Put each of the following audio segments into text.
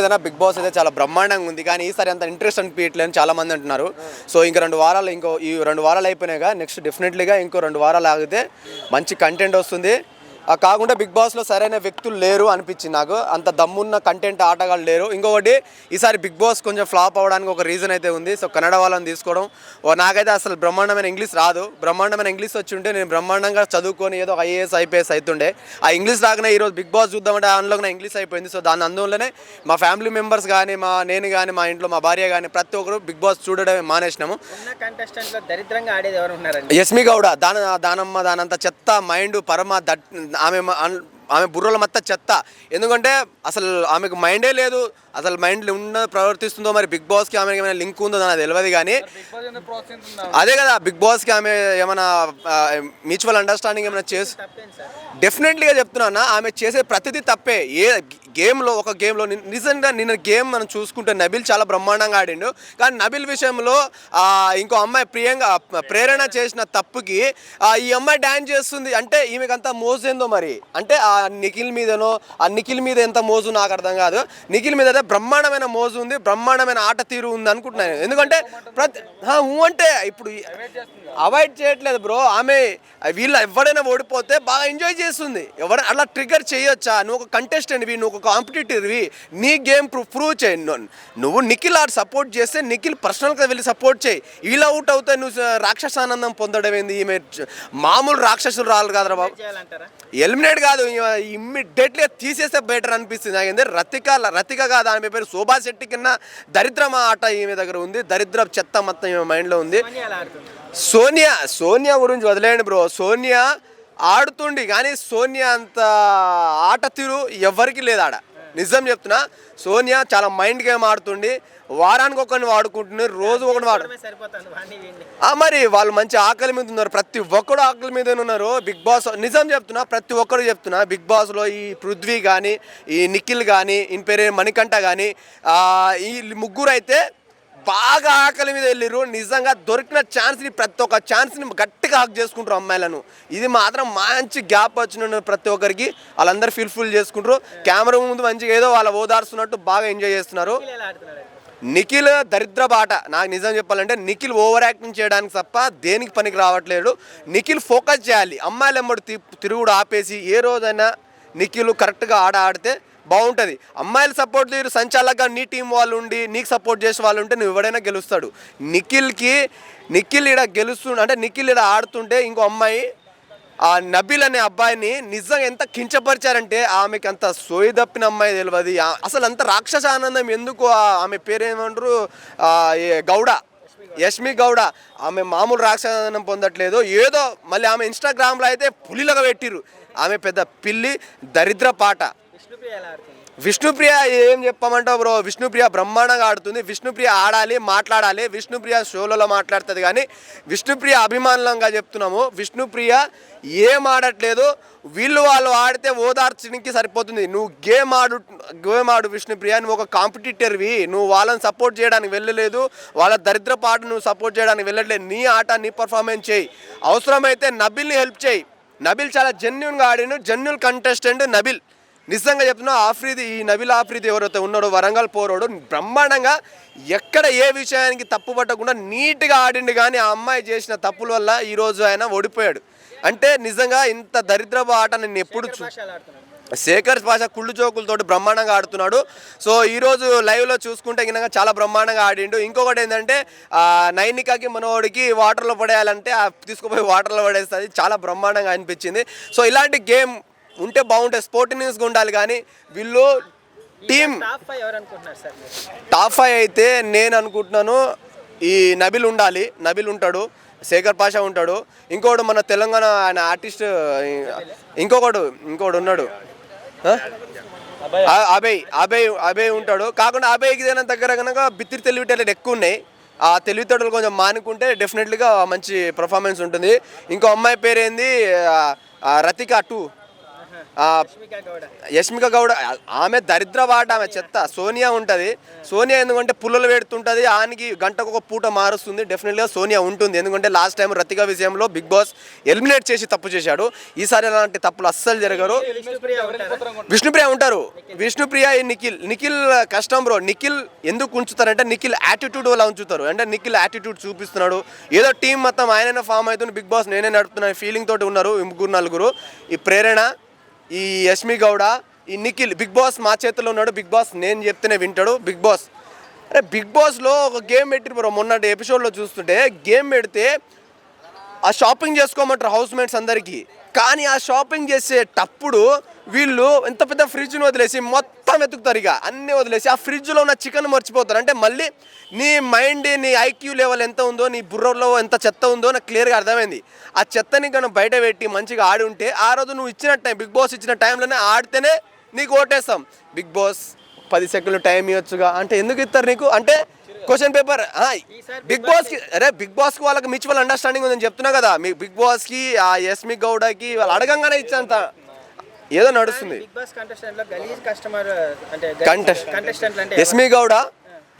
ఏదైనా big boss అయితే చాలా బ్రహ్మాండంగా ఉంది. కానీ ఈసారి అంత ఇంట్రెస్ట్ అనిపించట్లేదు చాలా మంది అంటున్నారు. సో ఇంకా రెండు వారాలు ఇంకో ఈ రెండు వారాలు అయిపోయినాయిగా నెక్స్ట్ డెఫినెట్లీగా ఇంకో రెండు వారాలు ఆగితే మంచి కంటెంట్ వస్తుంది. కాకుండా బిగ్ బాస్లో సరైన వ్యక్తులు లేరు అనిపించింది నాకు. అంత దమ్మున్న కంటెంట్ ఆటగాళ్ళు లేరు. ఇంకొకటి ఈసారి బిగ్ బాస్ కొంచెం ఫ్లాప్ అవ్వడానికి ఒక రీజన్ అయితే ఉంది. సో కన్నడ వాళ్ళని తీసుకోవడం. నాకైతే అసలు బ్రహ్మాండమైన ఇంగ్లీష్ రాదు. బ్రహ్మాండమైన ఇంగ్లీష్ వచ్చి ఉంటే నేను బ్రహ్మాండంగా చదువుకొని ఏదో ఐఏఎస్ ఐపీఎస్ అవుతుండే ఆ ఇంగ్లీష్ రాకనే ఈరోజు బిగ్ బాస్ చూద్దామంటే అందులో నా ఇంగ్లీష్ అయిపోయింది. సో దాని అందువల్లనే మా ఫ్యామిలీ మెంబర్స్ కానీ మా నేను కానీ మా ఇంట్లో మా భార్య కానీ ప్రతి ఒక్కరు బిగ్ బాస్ చూడడమే మానేసినాము. దరిద్రంగా ఆడేది ఎవరు యస్మి గౌడ దాన దానమ్మ దానంత చెత్త మైండ్ పరమ దట్ ఆమె మ- అన్- ఆమె బుర్రల మొత్తం చెత్త. ఎందుకంటే అసలు ఆమెకు మైండే లేదు. అసలు మైండ్ ఉన్న ప్రవర్తిస్తుందో మరి బిగ్ బాస్కి ఆమెకి ఏమైనా లింక్ ఉందో నాకు తెలియదు కానీ అదే కదా బిగ్ బాస్కి ఆమె ఏమైనా మ్యూచువల్ అండర్స్టాండింగ్ ఏమైనా చేసి డెఫినెట్లీగా చెప్తున్నా ఆమె చేసే ప్రతిదీ తప్పే. ఏ గేమ్లో ఒక గేమ్లో నిజంగా నిన్న గేమ్ మనం చూసుకుంటే నబిల్ చాలా బ్రహ్మాండంగా ఆడిండు. కానీ నబిల్ విషయంలో ఇంకో అమ్మాయి ప్రియంగా ప్రేరణ చేసిన తప్పుకి ఈ అమ్మాయి డ్యాన్స్ చేస్తుంది. అంటే ఈమెకి అంత మోజు ఏందో మరి? అంటే ఆ నిఖిల్ మీదనో ఆ నిఖిల్ మీద ఎంత మోజు నాకు అర్థం కాదు. నిఖిల్ మీద అయితే బ్రహ్మాండమైన మోజు ఉంది బ్రహ్మాండమైన ఆట తీరు ఉంది అనుకుంటున్నాను ఎందుకంటే ప్రతి ఊ అంటే ఇప్పుడు అవాయిడ్ చేయట్లేదు బ్రో. ఆమె వీళ్ళు ఎవడైనా ఓడిపోతే బాగా ఎంజాయ్ చేస్తుంది. ఎవరైనా అలా ట్రిగర్ చేయొచ్చా? నువ్వు ఒక కంటెస్టెంట్వి నువ్వు ఒక కాంపిటేటివ్వి నీ గేమ్ ప్రూవ్ ప్రూవ్ చేయి. ను- నువ్వు నిఖిల్ ఆడు సపోర్ట్ చేస్తే నిఖిల్ పర్సనల్గా వెళ్ళి సపోర్ట్ చేయి. వీళ్ళు అవుట్ అవుతే నువ్వు రాక్షసానందం పొందడం ఏంది? ఈమె మామూలు రాక్షసులు రాళ్ళు కాదురా బాబు. ఎలిమినేట్ కాదు ఇమ్మీడియట్లీ తీసేస్తే బెటర్ అనిపిస్తుంది. నాకు ఏంది రతిక రతిక కాదు ఆమె పేరు శోభా శెట్టి కింద దరిద్రం ఆట ఈమె దగ్గర ఉంది. దరిద్ర చెత్త మొత్తం ఈమె మైండ్లో ఉంది. సోనియా సోనియా గురించి వదిలేయండి బ్రో. సోనియా ఆడుతుండి కానీ సోనియా అంత ఆట తీరు ఎవరికి లేదు ఆడ నిజం చెప్తున్నా సోనియా చాలా మైండ్ గేమ్ ఆడుతుండి వారానికి ఒకరిని వాడుకుంటుంది రోజు ఒకటి వాడు మరి వాళ్ళు మంచి ఆకలి మీద ఉన్నారు ప్రతి ఒక్కడు ఆకలి మీద ఉన్నారు. బిగ్ బాస్ నిజం చెప్తున్నా ప్రతి ఒక్కరు చెప్తున్నా బిగ్ బాస్లో ఈ పృథ్వీ కానీ ఈ నిఖిల్ కానీ ఈయన పేరు మణికంఠ కానీ ఈ ముగ్గురు అయితే బాగా ఆకలి మీద వెళ్ళిర్రు. నిజంగా దొరికిన ఛాన్స్ని ప్రతి ఒక్క ఛాన్స్ని గట్టిగా హాక్ చేసుకుంటారు అమ్మాయిలను. ఇది మాత్రం మంచి గ్యాప్ వచ్చిన ప్రతి ఒక్కరికి వాళ్ళందరూ ఫీల్ఫుల్ చేసుకుంటారు. కెమెరా ముందు మంచిగా ఏదో వాళ్ళ ఓదార్స్తున్నట్టు బాగా ఎంజాయ్ చేస్తున్నారు. నిఖిల్ దరిద్ర బాట. నాకు నిజం చెప్పాలంటే నిఖిల్ ఓవర్ యాక్టింగ్ చేయడానికి తప్ప దేనికి పనికి రావట్లేడు నిఖిల్ ఫోకస్ చేయాలి. అమ్మాయిలు ఎమ్మడి తిరుగుడు ఆపేసి ఏ రోజైనా నిఖిల్ కరెక్ట్గా ఆడ ఆడితే బాగుంటుంది. అమ్మాయిలు సపోర్ట్ తీరు సంచాలక నీ టీం వాళ్ళు ఉండి నీకు సపోర్ట్ చేసే వాళ్ళు ఉంటే నువ్వు ఎవడైనా గెలుస్తాడు. నిఖిల్కి నిఖిల్ ఈడ గెలుస్తు అంటే నిఖిల్ ఈడ ఆడుతుంటే ఇంకో అమ్మాయి ఆ నబీల్ అనే అబ్బాయిని నిజంగా ఎంత కించపరిచారంటే ఆమెకి అంత సోయి తప్పిన అమ్మాయి తెలియదు అసలు అంత రాక్షస ఆనందం ఎందుకు ఆమె పేరేమంటారు? గౌడ. యష్మి గౌడ. ఆమె మామూలు రాక్షస ఆనందం పొందట్లేదు. ఏదో మళ్ళీ ఆమె ఇన్స్టాగ్రామ్లో అయితే పులిలగా పెట్టిరు ఆమె పెద్ద పిల్లి దరిద్ర పాట. విష్ణుప్రియ ఏం చెప్పమంటావు బ్రో? విష్ణుప్రియ బ్రహ్మాండంగా ఆడుతుంది. విష్ణుప్రియ ఆడాలి మాట్లాడాలి. విష్ణుప్రియ షోలలో మాట్లాడుతుంది కానీ విష్ణుప్రియ అభిమానులంగా చెప్తున్నాము. విష్ణుప్రియ ఏం ఆడట్లేదు. వీళ్ళు వాళ్ళు ఆడితే ఓదార్చడానికి సరిపోతుంది. నువ్వు గేమ్ ఆడు గేమ్ ఆడు విష్ణుప్రియ. నువ్వు ఒక కాంపిటీటర్వి. నువ్వు వాళ్ళని సపోర్ట్ చేయడానికి వెళ్ళలేదు. వాళ్ళ దరిద్ర పాట నువ్వు సపోర్ట్ చేయడానికి వెళ్ళట్లేదు. నీ ఆట నీ పర్ఫార్మెన్స్ చేయి. అవసరమైతే నబిల్ని హెల్ప్ చేయి. నబిల్ చాలా జెన్యున్గా ఆడిను జెన్యున్ కంటెస్టెంట్ నబిల్. నిజంగా చెప్తున్నా ఆఫ్రీది ఈ నబిల్ ఆఫ్రీది ఎవరైతే ఉన్నాడో వరంగల్ పోరాడు బ్రహ్మాండంగా ఎక్కడ ఏ విషయానికి తప్పు పట్టకుండా నీట్గా ఆడిండు కానీ ఆ అమ్మాయి చేసిన తప్పుల వల్ల ఈరోజు ఆయన ఓడిపోయాడు. అంటే నిజంగా ఇంత దరిద్రపు ఆట నేను ఎప్పుడు శేఖర్ భాష కుళ్ళు జోకులతోటి బ్రహ్మాండంగా ఆడుతున్నాడు. సో ఈరోజు లైవ్లో చూసుకుంటే గినక చాలా బ్రహ్మాండంగా ఆడిండు. ఇంకొకటి ఏంటంటే నైనికకి నైనికాకి మనోడికి వాటర్లో పడేయాలంటే తీసుకుపోయి వాటర్లో పడేస్తుంది. చాలా బ్రహ్మాండంగా అనిపించింది. సో ఇలాంటి గేమ్ ఉంటే బాగుంటుంది స్పోర్ట్ న్యూస్గా ఉండాలి కానీ వీళ్ళు టీం టాప్ ఫైవ్ అయితే నేను అనుకుంటున్నాను ఈ నబిల్ ఉండాలి. నబిల్ ఉంటాడు శేఖర్ పాషా ఉంటాడు. ఇంకోడు మన తెలంగాణ ఆయన ఆర్టిస్ట్ ఇంకొకడు ఇంకోడు ఉన్నాడు. అభయ్ అభయ్ అభయ్ ఉంటాడు. కాకుండా అభయ్కి ఏదైనా దగ్గర కనుక బిత్తిరి తెలివితేటలు ఎక్కువ ఉన్నాయి. ఆ తెలివితేటలు కొంచెం మానుకుంటే డెఫినెట్లీగా మంచి పర్ఫార్మెన్స్ ఉంటుంది. ఇంకో అమ్మాయి పేరు ఏంది ఆ, ఆ, రతిక టూ. యష్మిక గౌడ. ఆమె దరిద్ర వాట ఆమె చెత్త. సోనియా ఉంటుంది. సోనియా ఎందుకంటే పుల్లలు పెడుతుంటుంది ఆనికి గంటకు ఒక పూట మారుస్తుంది. డెఫినెట్గా సోనియా ఉంటుంది. ఎందుకంటే లాస్ట్ టైం రతిక విషయంలో బిగ్ బాస్ ఎలిమినేట్ చేసి తప్పు చేశాడు. ఈసారి అలాంటి తప్పులు అస్సలు జరగరు. విష్ణుప్రియ ఉంటారా? విష్ణుప్రియ నిఖిల్ నిఖిల్ కష్టం బ్రో నిఖిల్ ఎందుకు ఉంచుతారంటే నిఖిల్ యాటిట్యూడ్ వల్ల ఉంచుతారు. అంటే నిఖిల్ యాటిట్యూడ్ చూపిస్తున్నాడు. ఏదో టీం మొత్తం ఆయననే ఫామ్ అవుతుంది. బిగ్ బాస్ నేనే నడుపుతున్నా ఫీలింగ్ తోటి ఉన్నారు. ముగ్గురు నలుగురు. ఈ ప్రేరణ ఈ యష్మి గౌడ ఈ నిఖిల్ బిగ్ బాస్ మా చేతిలో ఉన్నాడు. బిగ్ బాస్ నేను చెప్తేనే వింటాడు. Big boss. అరే బిగ్ బాస్లో ఒక గేమ్ పెట్టి బ్రో. మొన్నటి ఎపిసోడ్లో చూస్తుంటే గేమ్ పెడితే ఆ షాపింగ్ చేసుకోమంటారు హౌస్ మేట్స్ అందరికీ. కానీ ఆ షాపింగ్ చేసేటప్పుడు వీళ్ళు ఎంత పెద్ద ఫ్రిడ్జ్ని వదిలేసి మొత్తం వెతుకుతారు ఇక. అన్నీ వదిలేసి ఆ ఫ్రిడ్జ్లో ఉన్న చికెన్ మర్చిపోతారు. అంటే మళ్ళీ నీ మైండ్ నీ ఐక్యూ లెవెల్ ఎంత ఉందో నీ బుర్రలో ఎంత చెత్త ఉందో నాకు క్లియర్గా అర్థమైంది. ఆ చెత్తని కనుక బయట పెట్టి మంచిగా ఆడి ఉంటే ఆ రోజు నువ్వు ఇచ్చిన టైం బిగ్ బాస్ ఇచ్చిన టైంలోనే ఆడితేనే నీకు ఓటేస్తాం. బిగ్ బాస్ పది సెకండ్లు టైం ఇవ్వచ్చుగా. అంటే ఎందుకు ఇస్తారు నీకు? అంటే క్వశ్చన్ పేపర్ బిగ్ బాస్కి అరే బిగ్ బాస్కి వాళ్ళకి మ్యూచువల్ అండర్స్టాండింగ్ ఉందని చెప్తున్నా కదా. మీ బిగ్ బాస్కి ఆ ఎస్మి గౌడకి వాళ్ళు అడగంగానే ఇచ్చేంత. ఏదో నడుస్తుంది. బిగ్ బాస్ కంటెస్టెంట్లో గలీజ్ కస్టమర్ అంటే కంటెస్టెంట్ అంటే ఎస్మి గౌడ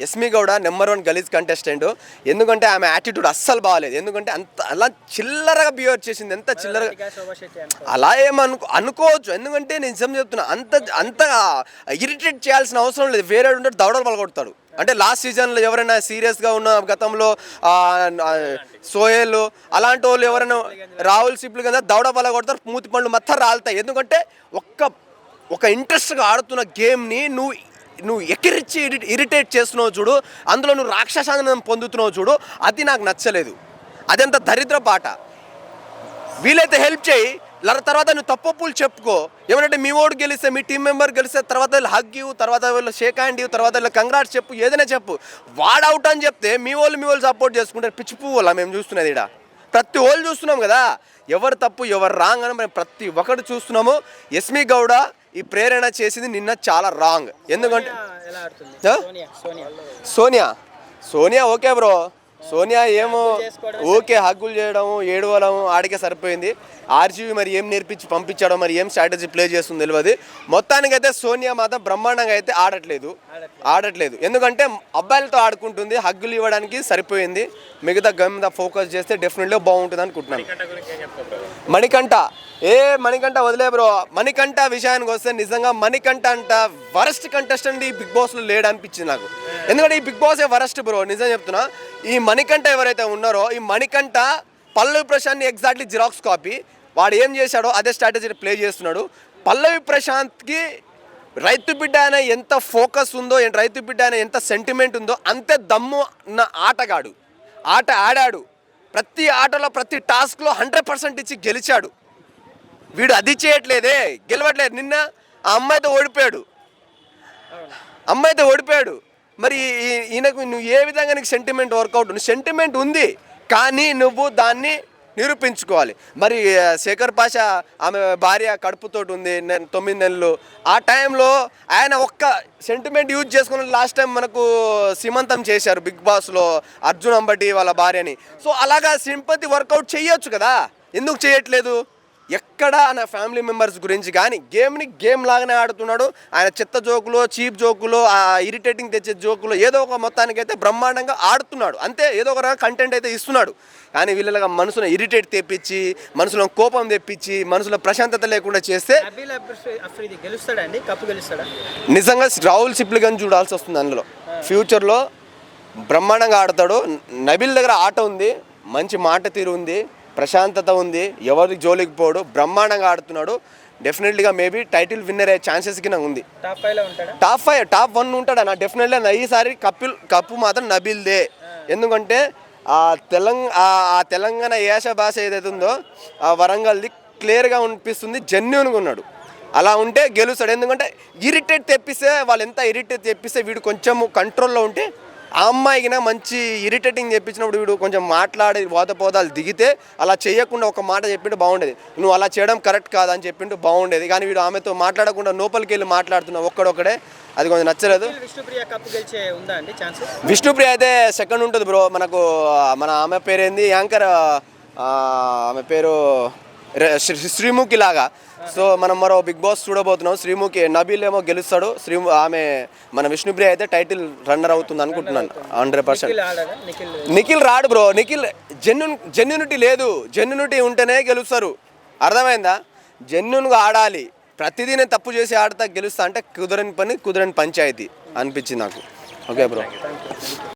ఎస్మి గౌడ నెంబర్ వన్ గలీజ్ కంటెస్టెంట్. ఎందుకంటే ఆమె యాటిట్యూడ్ అస్సలు బాగాలేదు ఎందుకంటే అంత అలా చిల్లరగా బిహేవ్ చేసింది. ఎంత చిల్లరగా అలా ఏమనుకో అనుకోవచ్చు. ఎందుకంటే నేను నిజం చెప్తున్నా అంత అంత ఇరిటేట్ చేయాల్సిన అవసరం లేదు. వేరే ఉంటే దవడలు పలగొడతాడు. అంటే లాస్ట్ సీజన్లో ఎవరైనా సీరియస్గా ఉన్న గతంలో సోహెల్ అలాంటి వాళ్ళు ఎవరైనా రాహుల్ సిప్లు కదా దవడ పలగొడతారు. మూతి పండ్లు మొత్తం రాలుతాయి. ఎందుకంటే ఒక్క ఒక ఇంట్రెస్ట్గా ఆడుతున్న గేమ్ని నువ్వు నువ్వు ఎక్కిరిచ్చి ఇరిటేట్ చేస్తున్నావు చూడు అందులో నువ్వు రాక్షసానందం పొందుతున్నావు చూడు అది నాకు నచ్చలేదు. అదంత దరిద్ర పాట వీలైతే హెల్ప్ చేయి తర్వాత నువ్వు తప్పప్పులు చెప్పుకో. ఏమంటే మీ ఓడు గెలిస్తే మీ టీం మెంబర్ గెలిస్తే తర్వాత వీళ్ళు హగ్ ఇవ్వు తర్వాత వీళ్ళు షేక్ హ్యాండ్ ఇవ్వు తర్వాత వీళ్ళు కంగ్రాట్స్ చెప్పు ఏదైనా చెప్పు. వాడు అవుట్ అని చెప్తే మీ వాళ్ళు మీ వాళ్ళు సపోర్ట్ చేసుకుంటారు. పిచ్చి పువ్వులా మేము చూస్తున్నది ఇక్కడ ప్రతి వాళ్ళు చూస్తున్నాం కదా. ఎవరు తప్పు ఎవరు రాంగ్ అని మేము ప్రతి ఒక్కటి చూస్తున్నాము. ఎస్మి గౌడ ఈ ప్రేరణ చేసింది నిన్న చాలా రాంగ్. ఎందుకంటే Sonia? Sonia okay bro. Sonia ఏమో ఓకే హగ్గులు చేయడం ఏడవడం ఆడికే సరిపోయింది. ఆర్జీవి మరి ఏం నేర్పించి పంపించడం మరి ఏం స్ట్రాటజీ ప్లే చేస్తుంది తెలియదు మొత్తానికైతే సోనియా మాత్రం బ్రహ్మాండంగా అయితే ఆడట్లేదు. ఆడట్లేదు. ఎందుకంటే అబ్బాయిలతో ఆడుకుంటుంది హగ్గులు ఇవ్వడానికి సరిపోయింది. మిగతా గేమ్ మీద ఫోకస్ చేస్తే డెఫినెట్గా బాగుంటుంది అనుకుంటున్నాను. మణికంఠ ఏ మణికంఠ. వదిలే బ్రో. మణికంఠ విషయానికి వస్తే నిజంగా మణికంఠ అంట వరస్ట్ కంటెస్టెంట్ ఈ బిగ్ బాస్లో లేడు అనిపించింది నాకు. ఎందుకంటే ఈ బిగ్ బాసే వరస్ట్ బ్రో. నిజం చెప్తున్నా. ఈ మణికంఠ ఎవరైతే ఉన్నారో ఈ Manikanta Pallavi Prashanth exactly xerox copy వాడు ఏం చేశాడో అదే స్ట్రాటజీ ప్లే చేస్తున్నాడు. పల్లవి ప్రశాంత్కి రైతు బిడ్డ అనే ఎంత ఫోకస్ ఉందో రైతు బిడ్డ అయిన ఎంత సెంటిమెంట్ ఉందో అంతే దమ్ము ఉన్న ఆటగాడు. ఆట ఆడాడు. ప్రతి ఆటలో ప్రతి టాస్క్లో హండ్రెడ్ పర్సెంట్ ఇచ్చి గెలిచాడు. వీడు అది చేయట్లేదే గెలవట్లేదు. నిన్న ఆ అమ్మాయితో ఓడిపోయాడు. అమ్మాయితో ఓడిపోయాడు. మరి ఈ- ఈయనకు నువ్వు ఏ విధంగా నీకు సెంటిమెంట్ వర్కౌట్ సెంటిమెంట్ ఉంది. కానీ నువ్వు దాన్ని నిరూపించుకోవాలి. మరి శేఖర్ పాష ఆమె భార్య కడుపుతోటి ఉంది తొమ్మిది నెలలు. ఆ టైంలో ఆయన ఒక్క సెంటిమెంట్ యూజ్ చేసుకుని లాస్ట్ టైం మనకు సీమంతం చేశారు బిగ్ బాస్లో అర్జున్ అంబటి వాళ్ళ భార్యని. సో అలాగా సింపతి వర్కౌట్ చేయొచ్చు కదా? ఎందుకు చేయట్లేదు? ఎక్కడ నా ఫ్యామిలీ మెంబర్స్ గురించి కానీ గేమ్ని గేమ్ లాగానే ఆడుతున్నాడు. ఆయన చెత్త జోకులు చీప్ జోకులు ఆ ఇరిటేటింగ్ తెచ్చే జోకులు ఏదో ఒక మొత్తానికైతే బ్రహ్మాండంగా ఆడుతున్నాడు. అంతే ఏదో ఒక కంటెంట్ అయితే ఇస్తున్నాడు. కానీ వీళ్ళగా మనసులో ఇరిటేట్ తెప్పించి మనసులో కోపం తెప్పించి మనసులో ప్రశాంతత లేకుండా చేస్తే నిజంగా రాహుల్ సిప్లిగన్ చూడాల్సి వస్తుంది అందులో. ఫ్యూచర్లో బ్రహ్మాండంగా ఆడతాడు. నబిల్ దగ్గర ఆట ఉంది. మంచి మాట తీరు ఉంది. ప్రశాంతత ఉంది. ఎవరికి జోలికి పోడు బ్రహ్మాండంగా ఆడుతున్నాడు. డెఫినెట్లీగా మేబీ టైటిల్ విన్నర్ అయ్యే ఛాన్సెస్ కింద ఉంది. Top five top five top one ఉంటాడు? అన్న డెఫినెట్లీ ఈసారి కపిల్ కప్పు మాత్రం నబిల్దే. ఎందుకంటే ఆ తెలంగ ఆ- తెలంగాణ ఏష భాష ఏదైతే ఉందో ఆ వరంగల్ది క్లియర్గా అనిపిస్తుంది జెన్యున్గా ఉన్నాడు. అలా ఉంటే గెలుస్తాడు. ఎందుకంటే ఇరిటేట్ తెప్పిస్తే వాళ్ళు ఎంత ఇరిటేట్ తెప్పిస్తే వీడు కొంచెం కంట్రోల్లో ఉంటే ఆ అమ్మాయికి మంచి ఇరిటేటింగ్ చెప్పించినప్పుడు వీడు కొంచెం మాట్లాడి పోదాలు దిగితే అలా చేయకుండా ఒక మాట చెప్పింటే బాగుండేది. నువ్వు అలా చేయడం కరెక్ట్ కాదని చెప్పింటే బాగుండేది. కానీ వీడు ఆమెతో మాట్లాడకుండా లోపలికి వెళ్ళి మాట్లాడుతున్నావు ఒక్కడొక్కడే అది కొంచెం నచ్చలేదు. విష్ణుప్రియ కప్పు గెలిచే ఉందా అండి ఛాన్సెస్ విష్ణుప్రియ అయితే సెకండ్ ఉంటుంది బ్రో. మనకు మన ఆమె పేరు ఏంది యాంకర్ ఆమె పేరు శ్రీముఖి లాగా. సో మనం మరో బిగ్ బాస్ చూడబోతున్నాం. శ్రీముఖి నబీల్ ఏమో గెలుస్తాడు. శ్రీ ఆమె మన విష్ణుప్రియ అయితే టైటిల్ రన్నర్ అవుతుంది అనుకుంటున్నాను. Hundred percent. నిఖిల్ రాడు బ్రో. నిఖిల్ జెన్యున్ జెన్యునిటీ లేదు. జెన్యునిటీ ఉంటేనే గెలుస్తారు. అర్థమైందా? జెన్యున్గా ఆడాలి. ప్రతిదీ నేను తప్పు చేసి ఆడతా గెలుస్తా అంటే కుదరని పని కుదరని పంచాయతీ అనిపించింది నాకు. Okay bro.